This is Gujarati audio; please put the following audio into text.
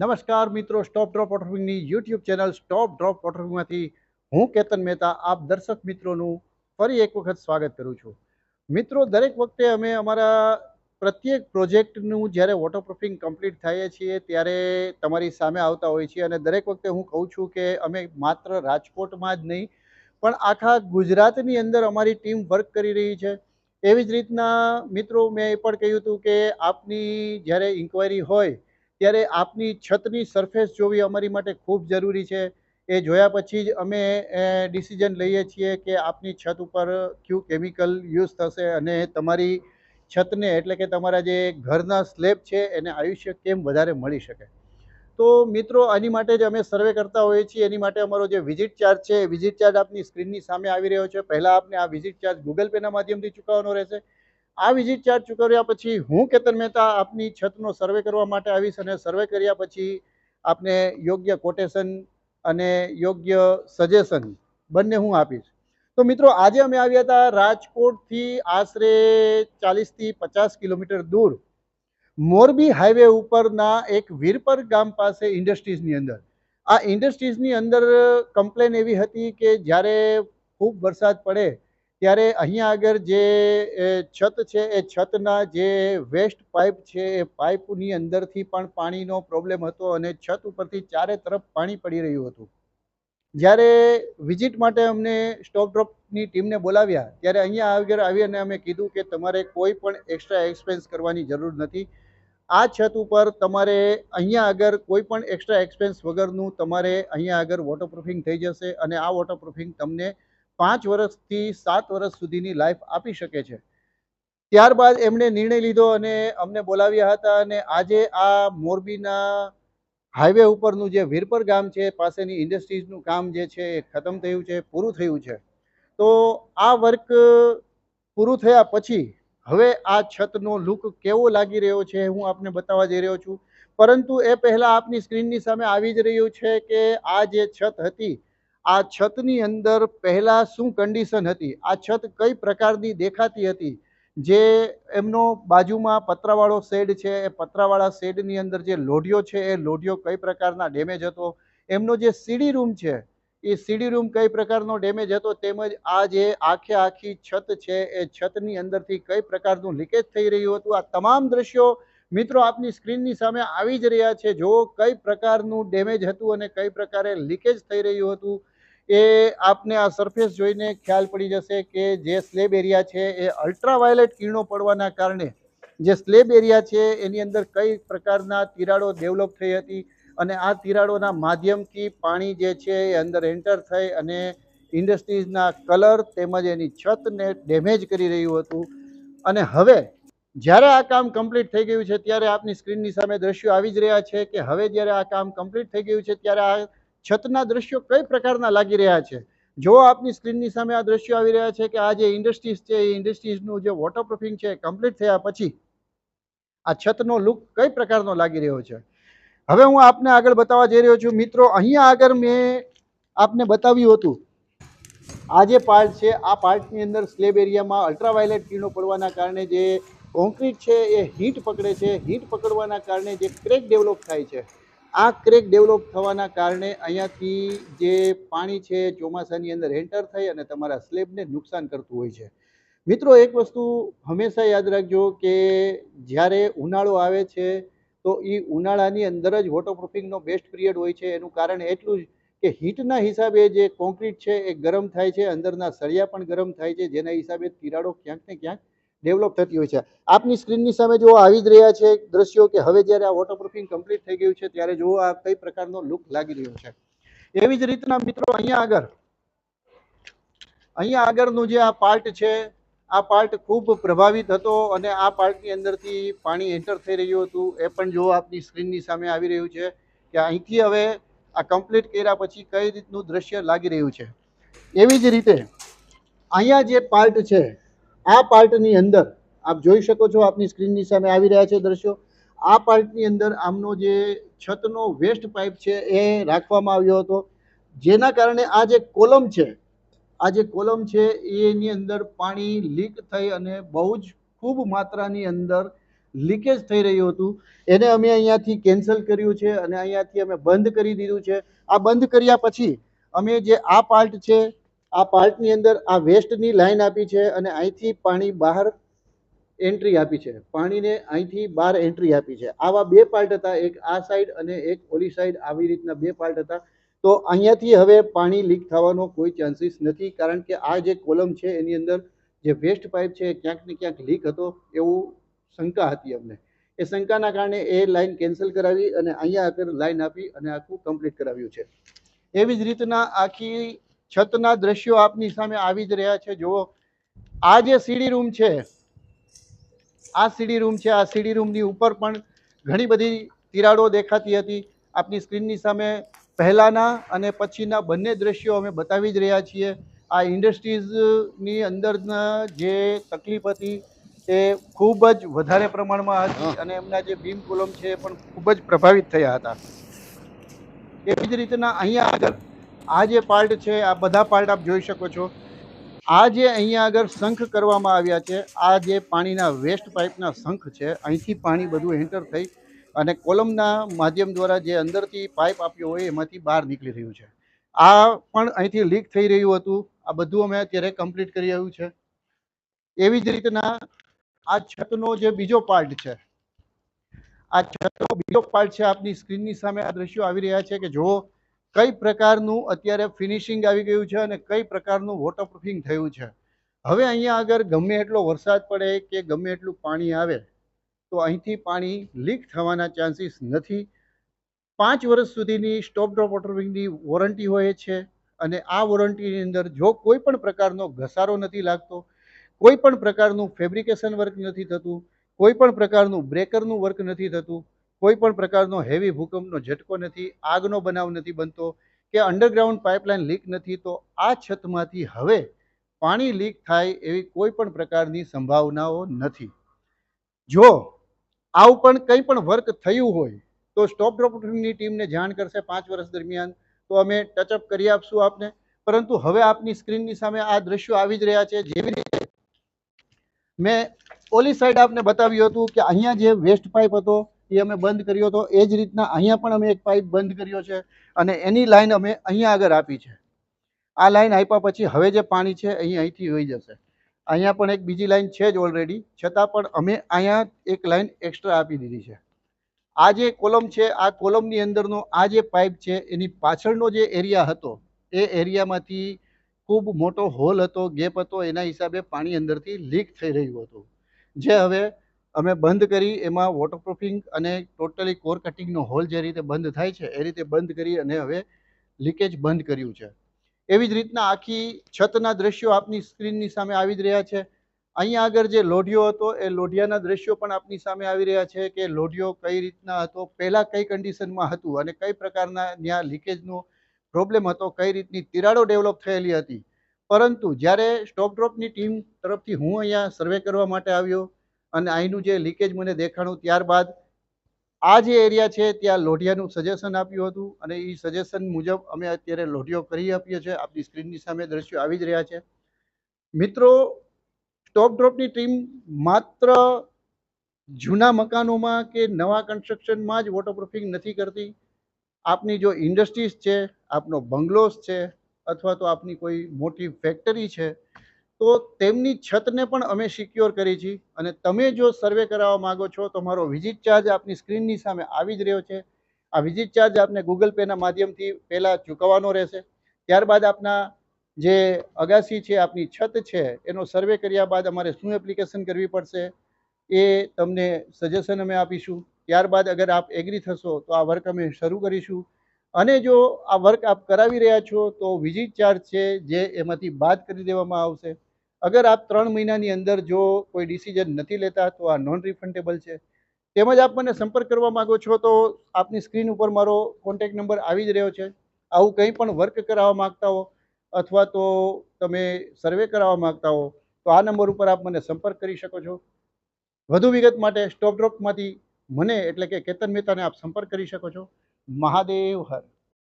નમસ્કાર મિત્રો સ્ટોપ ડ્રોપ વોટરફિંગની યુટ્યુબ ચેનલ સ્ટોપ ડ્રોપ વોટરફિંગમાંથી હું કેતન મહેતા, આપ દર્શક મિત્રોનું ફરી એક વખત સ્વાગત કરું છું. મિત્રો, દરેક વખતે અમે અમારા પ્રત્યેક પ્રોજેક્ટનું જ્યારે વોટરપ્રૂફિંગ કમ્પ્લીટ થઈએ છીએ, ત્યારે તમારી સામે આવતા હોય છીએ અને દરેક વખતે હું કહું છું કે અમે માત્ર રાજકોટમાં જ નહીં, પણ આખા ગુજરાતની અંદર અમારી ટીમ વર્ક કરી રહી છે. એવી જ રીતના મિત્રો, મેં એ પણ કહ્યું હતું કે આપની જ્યારે ઇન્ક્વાયરી હોય ત્યારે આપની છતની સરફેસ જોવી અમારી માટે ખૂબ જરૂરી છે. એ જોયા પછી જ અમે ડિસિઝન લઈએ છીએ કે આપની છત ઉપર કયું કેમિકલ યુઝ થશે અને તમારી છતને, એટલે કે તમારા જે ઘરના સ્લેબ છે, એને આયુષ્ય કેમ વધારે મળી શકે? તો મિત્રો, આની માટે જ અમે સર્વે કરતા હોઈએ છીએ. એની માટે અમારો જે વિઝિટ ચાર્જ છે વિઝિટ ચાર્જ આપની સ્ક્રીનની સામે આવી રહ્યો છે. પહેલાં આપને આ વિઝિટ ચાર્જ ગૂગલ પેના માધ્યમથી ચૂકવવાનો રહેશે. આ વિઝિટ ચાર્જ ચૂકવ્યા પછી હું કેતન મહેતા આપની છતનો સર્વે કરવા માટે આવીશ અને સર્વે કર્યા પછી આપને યોગ્ય કોટેશન અને યોગ્ય સજેશન બંને હું આપીશ. તો મિત્રો, આજે અમે આવ્યા હતા રાજકોટથી આશરે ચાલીસથી પચાસ કિલોમીટર દૂર મોરબી હાઈવે ઉપરના એક વીરપર ગામ પાસે ઇન્ડસ્ટ્રીઝની અંદર. આ ઇન્ડસ્ટ્રીઝની અંદર કમ્પ્લેન એવી હતી કે જ્યારે ખૂબ વરસાદ પડે ત્યારે અહીંયા આગળ જે છત છે, એ છતના જે વેસ્ટ પાઇપ છે, એ પાઇપની અંદરથી પણ પાણીનો પ્રોબ્લેમ હતો અને છત ઉપરથી ચારે તરફ પાણી પડી રહ્યું હતું. જ્યારે વિઝિટ માટે અમને સ્ટોપ ડ્રોપની ટીમને બોલાવ્યા, ત્યારે અહીંયા આગળ આવી અને અમે કીધું કે તમારે કોઈ પણ એક્સ્ટ્રા એક્સપેન્સ કરવાની જરૂર નથી. આ છત ઉપર તમારે અહીંયા આગળ કોઈ પણ એક્સ્ટ્રા એક્સપેન્સ વગરનું તમારે અહીંયા આગળ વોટરપ્રૂફિંગ થઈ જશે અને આ વોટરપ્રૂફિંગ તમને પાંચ વર્ષથી સાત વર્ષ સુધીની લાઈફ આપી શકે છે. ત્યારબાદ એમણે નિર્ણય લીધો અને અમને બોલાવ્યા હતા અને આજે આ મોરબીના હાઈવે ઉપરનું જે વીરપર ગામ છે, પાસેની ઇન્ડસ્ટ્રીઝનું કામ જે છે એ ખતમ થયું છે, પૂરું થયું છે. તો આ વર્ક પૂરું થયા પછી હવે આ છતનો લુક કેવો લાગી રહ્યો છે હું આપને બતાવવા જઈ રહ્યો છું. પરંતુ એ પહેલાં આપની સ્ક્રીનની સામે આવી જ રહ્યું છે કે આ જે છત હતી આ છતની અંદર પહેલાં શું કન્ડિશન હતી? આ છત કઈ પ્રકારની દેખાતી હતી? જે એમનો બાજુમાં પતરાવાળો શેડ છે, એ પતરાવાળા શેડની અંદર જે લોઢિયો છે, એ લોઢિયો કઈ પ્રકારના ડેમેજ હતો? એમનો જે સીડી રૂમ છે, એ સીડી રૂમ કઈ પ્રકારનો ડેમેજ હતો? તેમજ આ જે આખે આખી છત છે, એ છતની અંદરથી કઈ પ્રકારનું લીકેજ થઈ રહ્યું હતું? આ તમામ દ્રશ્યો મિત્રો આપની સ્ક્રીનની સામે આવી જ રહ્યા છે. જો કઈ પ્રકારનું ડેમેજ હતું અને કઈ પ્રકારે લીકેજ થઈ રહ્યું હતું? એ આપને આ સરફેસ જોઈને ખ્યાલ પડી જશે કે જે સ્લેબ એરિયા છે એ અલ્ટ્રાવાયોલેટ કિરણો પડવાના કારણે જે સ્લેબ એરિયા છે એની અંદર કઈ પ્રકારના તિરાડો ડેવલપ થઈ હતી અને આ તિરાડોના માધ્યમથી પાણી જે છે એ અંદર એન્ટર થઈ અને ઇન્ડસ્ટ્રીઝના કલર તેમજ એની છતને ડેમેજ કરી રહ્યું હતું. અને હવે જ્યારે આ કામ કમ્પ્લીટ થઈ ગયું છે ત્યારે આપની સ્ક્રીનની સામે દ્રશ્યો આવી જ રહ્યા છે કે હવે જ્યારે આ કામ કમ્પ્લીટ થઈ ગયું છે ત્યારે આ છતના દ્રશ્યો કઈ પ્રકારના લાગી રહ્યા છે? જો આપની સ્ક્રીનની સામે આ દ્રશ્યો આવી રહ્યા છે કે આ જે ઇન્ડસ્ટ્રીઝ છે, એ ઇન્ડસ્ટ્રીઝનું જે વોટરપ્રૂફિંગ છે કમ્પ્લીટ થયા પછી આ છતનો લુક કઈ પ્રકારનો લાગી રહ્યો છે? હવે હું આપને આગળ બતાવવા જઈ રહ્યો છું. મિત્રો, અહીંયા આગળ મેં આપને બતાવ્યું હતું. આ જે પાર્ટ છે, આ પાર્ટની અંદર સ્લેબ એરિયામાં અલ્ટ્રાવાયોલેટ કિરણો પડવાના કારણે જે કોન્ક્રીટ છે, એ હીટ પકડે છે. હીટ પકડવાના કારણે જે ક્રેક ડેવલપ થાય છે. આ ક્રેક ડેવલપ થવાના કારણે અહીંયાથી જે પાણી છે ચોમાસાની અંદર એન્ટર થઈ અને તમારા સ્લેબને નુકસાન કરતું હોય છે. મિત્રો, એક વસ્તુ હંમેશા યાદ રાખજો કે જ્યારે ઉનાળો આવે છે, તો એ ઉનાળાની અંદર જ વોટરપ્રૂફિંગનો બેસ્ટ પિરિયડ હોય છે. એનું કારણ એટલું જ કે હીટના હિસાબે જે કોન્ક્રીટ છે એ ગરમ થાય છે, અંદરના સળિયા પણ ગરમ થાય છે, જેના હિસાબે તિરાડો ક્યાંક ને ક્યાંક ડેવલપ થતી હોય છે. આપની સ્ક્રીનની સામે જો આવી જ રહ્યા છે દ્રશ્યો કે હવે જ્યારે આ વોટરપ્રૂફિંગ કમ્પ્લીટ થઈ ગયું છે, ત્યારે જુઓ આ કઈ પ્રકારનો લુક લાગી રહ્યો છે. એવી જ રીતના મિત્રો અહીંયા આગળ, અહીંયા આગળનું જે આ પાર્ટ છે, આ પાર્ટ ખૂબ પ્રભાવિત હતો અને આ પાર્ટની અંદરથી પાણી એન્ટર થઈ રહ્યું હતું. એ પણ જો આપની સ્ક્રીનની સામે આવી રહ્યું છે કે અહીંથી હવે આ કમ્પ્લીટ કર્યા પછી કઈ રીતનું દ્રશ્ય લાગી રહ્યું છે. એવી જ રીતે, અહીંયા જે પાર્ટ છે આ પાર્ટની અંદર આપ જોઈ શકો છો આપની સ્ક્રીનની સામે આવી રહ્યા છે દ્રશ્યો. આ પાર્ટની અંદર આમનો જે છતનો વેસ્ટ પાઇપ છે એ રાખવામાં આવ્યો હતો. જેના કારણે આ જે કોલમ છે, આ જે કોલમ છે એની અંદર પાણી લીક થઈ અને બહુ જ ખૂબ માત્રાની અંદર લીકેજ થઈ રહ્યું હતું. એને અમે અહીંયાથી કેન્સલ કર્યું છે અને અહીંયાથી અમે બંધ કરી દીધું છે. આ બંધ કર્યા પછી અમે જે આ પાર્ટ છે આ પાર્ટની અંદર આ વેસ્ટની લાઈન આપી છે અને અહીંથી પાણી બહાર એન્ટ્રી આપી છે. પાણીને અહીંથી બહાર એન્ટ્રી આપી છે. આવા બે પાર્ટ હતા. એક આ સાઈડ અને એક ઓલી સાઈડ આવી રીતના બે પાર્ટ હતા. તો અહીંયાથી હવે પાણી લીક થવાનો કોઈ ચાન્સીસ નથી કારણ કે આ જે કોલમ છે એની અંદર જે વેસ્ટ પાઇપ છે ક્યાંક ને ક્યાંક લીક હતો એવું શંકા હતી અમને. એ શંકાના કારણે એ લાઈન કેન્સલ કરાવી અને અહીંયા આગળ લાઈન આપી અને આખું કમ્પ્લીટ કરાવ્યું છે. એવી જ રીતના આખી છતના દ્રશ્યો આપની સામે આવી જ રહ્યા છે. જુઓ આ જે સીડી રૂમ છે આ સીડી રૂમ છે આ સીડી રૂમની ઉપર પણ ઘણી બધી તિરાડો દેખાતી હતી. આપની સ્ક્રીનની સામે પહેલાંના અને પછીના બંને દ્રશ્યો અમે બતાવી જ રહ્યા છીએ. આ ઇન્ડસ્ટ્રીઝની અંદરના જે તકલીફ હતી એ ખૂબ જ વધારે પ્રમાણમાં હતી અને એમના જે બીમ કોલમ છે એ પણ ખૂબ જ પ્રભાવિત થયા હતા. એવી જ રીતના અહીંયા આગળ આ જે પાર્ટ છે, આ બધા પાર્ટ આપ જોઈ શકો છો. આ જે અહીંયા આગળ શંખ કરવામાં આવ્યા છે, આ જે પાણીના વેસ્ટ પાઇપના શંખ છે, અહીંથી પાણી બધું એન્ટર થઈ અને કોલમના માધ્યમ દ્વારા જે અંદરથી પાઇપ આપ્યો હોય, એમાંથી બહાર નીકળી રહ્યું છે. આ પણ અહીંથી લીક થઈ રહ્યું હતું. આ બધું અમે અત્યારે કમ્પ્લીટ કરી આવ્યું છે. એવી જ રીતના આ છતનો જે બીજો પાર્ટ છે, આ છતનો બીજો પાર્ટ છે, આપની સ્ક્રીનની સામે આ દ્રશ્યો આવી રહ્યા છે કે જો કઈ પ્રકારનું અત્યારે ફિનિશિંગ આવી ગયું છે અને કઈ પ્રકારનું વોટરપ્રૂફિંગ થયું છે? હવે અહીંયા આગળ ગમે એટલો વરસાદ પડે કે ગમે એટલું પાણી આવે, તો અહીંથી પાણી લીક થવાના ચાન્સીસ નથી. પાંચ વર્ષ સુધીની સ્ટોપ ડ્રોપ વોટરપ્રૂફિંગની વોરંટી હોય છે અને આ વોરંટીની અંદર જો કોઈ પણ પ્રકારનો ઘસારો નથી લાગતો, કોઈ પણ પ્રકારનું ફેબ્રિકેશન વર્ક નથી થતું, કોઈ પણ પ્રકારનું બ્રેકરનું વર્ક નથી થતું કોઈ પણ પ્રકારનો હેવી ભૂકંપનો ઝટકો નથી, આગનો બનાવ નથી બનતો કે અંડરગ્રાઉન્ડ પાઇપલાઇન લીક નથી, તો આ છતમાંથી હવે પાણી લીક થાય એવી કોઈ પણ પ્રકારની સંભાવનાઓ નથી. જો આવું પણ કંઈ પણ વર્ક થયું હોય, તો સ્ટોપ ડ્રોપની ટીમને જાણ કરશે પાંચ વર્ષ દરમિયાન, તો અમે ટચઅપ કરી આપશું આપને. પરંતુ હવે આપની સ્ક્રીનની સામે આ દ્રશ્યો આવી જ રહ્યા છે. જેવી રીતે મેં ઓલી સાઈડ આપને બતાવ્યું હતું કે અહીંયા જે વેસ્ટ પાઇપ હતો એ અમે બંધ કર્યો હતો એ જ રીતના અહીંયા પણ અમે એક પાઇપ બંધ કર્યો છે અને એની લાઈન અમે અહીંયા આગળ આપી છે. આ લાઈન આપ્યા પછી હવે જે પાણી છે અહીં અહીંથી હોઈ જશે. અહીંયા પણ એક બીજી લાઈન છે જ ઓલરેડી છતાં પણ અમે અહીંયા એક લાઈન એક્સ્ટ્રા આપી દીધી છે. આ જે કોલમ છે, આ કોલમની અંદરનો આ જે પાઇપ છે, એની પાછળનો જે એરિયા હતો, એ એરિયામાંથી ખૂબ મોટો હોલ હતો, ગેપ હતો, એના હિસાબે પાણી અંદરથી લીક થઈ રહ્યું હતું. જે હવે અમે બંધ કરી એમાં વોટરપ્રૂફિંગ અને ટોટલી કોર કટિંગનો હોલ જે રીતે બંધ થાય છે, એ રીતે બંધ કરી અને હવે લીકેજ બંધ કર્યું છે. એવી જ રીતના આખી છતના દ્રશ્યો આપની સ્ક્રીનની સામે આવી જ રહ્યા છે. અહીંયા આગળ જે લોઢિયો હતો, એ લોઢિયાના દ્રશ્યો પણ આપની સામે આવી રહ્યા છે કે લોઢિયો કઈ રીતના હતો, પહેલાં કઈ કન્ડિશનમાં હતું અને કઈ પ્રકારના ત્યાં લીકેજનો પ્રોબ્લેમ હતો, કઈ રીતની તિરાડો ડેવલપ થયેલી હતી. પરંતુ જ્યારે સ્ટોપ ડ્રોપની ટીમ તરફથી હું અહીંયા સર્વે કરવા માટે આવ્યો અને અહીંનું જે લીકેજ મને દેખાણું ત્યારબાદ આ જે એરિયા છે, ત્યાં લોઢિયાનું સજેશન આપ્યું હતું અને એ સજેશન મુજબ અમે અત્યારે લોઢિયો કરી આપીએ છીએ. આપની સ્ક્રીનની સામે દ્રશ્યો આવી જ રહ્યા છે. મિત્રો સ્ટોપ ડ્રોપની ટીમ માત્ર જૂના મકાનોમાં કે નવા કન્સ્ટ્રક્શનમાં જ વોટરપ્રૂફિંગ નથી કરતી. આપની જો ઇન્ડસ્ટ્રીઝ છે, આપનો બંગલોસ છે, અથવા તો આપની કોઈ મોટી ફેક્ટરી છે તો તેમની છતને પણ અમે સિક્યોર કરી છે. અને તમે જો સર્વે કરાવવા માગો છો, તો મારો વિઝિટ ચાર્જ આપની સ્ક્રીનની સામે આવી જ રહ્યો છે. આ વિઝિટ ચાર્જ આપને ગૂગલ પેના માધ્યમથી પહેલાં ચૂકવવાનો રહેશે. ત્યારબાદ આપના જે અગાસી છે, આપની છત છે, એનો સર્વે કર્યા બાદ અમારે શું એપ્લિકેશન કરવી પડશે, એ તમને સજેશન અમે આપીશું. ત્યારબાદ અગર આપ એગ્રી થશો, તો આ વર્ક અમે શરૂ કરીશું. અને જો આ વર્ક આપ કરાવી રહ્યા છો, તો વિઝિટ ચાર્જ છે, જે એમાંથી બાદ કરી દેવામાં આવશે. અગર આપ ત્રણ મહિનાની અંદર જો કોઈ ડિસિઝન નથી લેતા, તો આ નોન રિફંડેબલ છે. તેમજ આપ મને સંપર્ક કરવા માગો છો, તો આપની સ્ક્રીન ઉપર મારો કોન્ટેક નંબર આવી જ રહ્યો છે. આવું કંઈ પણ વર્ક કરાવવા માગતા હો અથવા તો તમે સર્વે કરાવવા માગતા હો, તો આ નંબર ઉપર આપ મને સંપર્ક કરી શકો છો. વધુ વિગત માટે સ્ટોપ ડ્રોપમાંથી મને એટલે કે કેતન મહેતાને આપ સંપર્ક કરી શકો છો. મહાદેવ હર.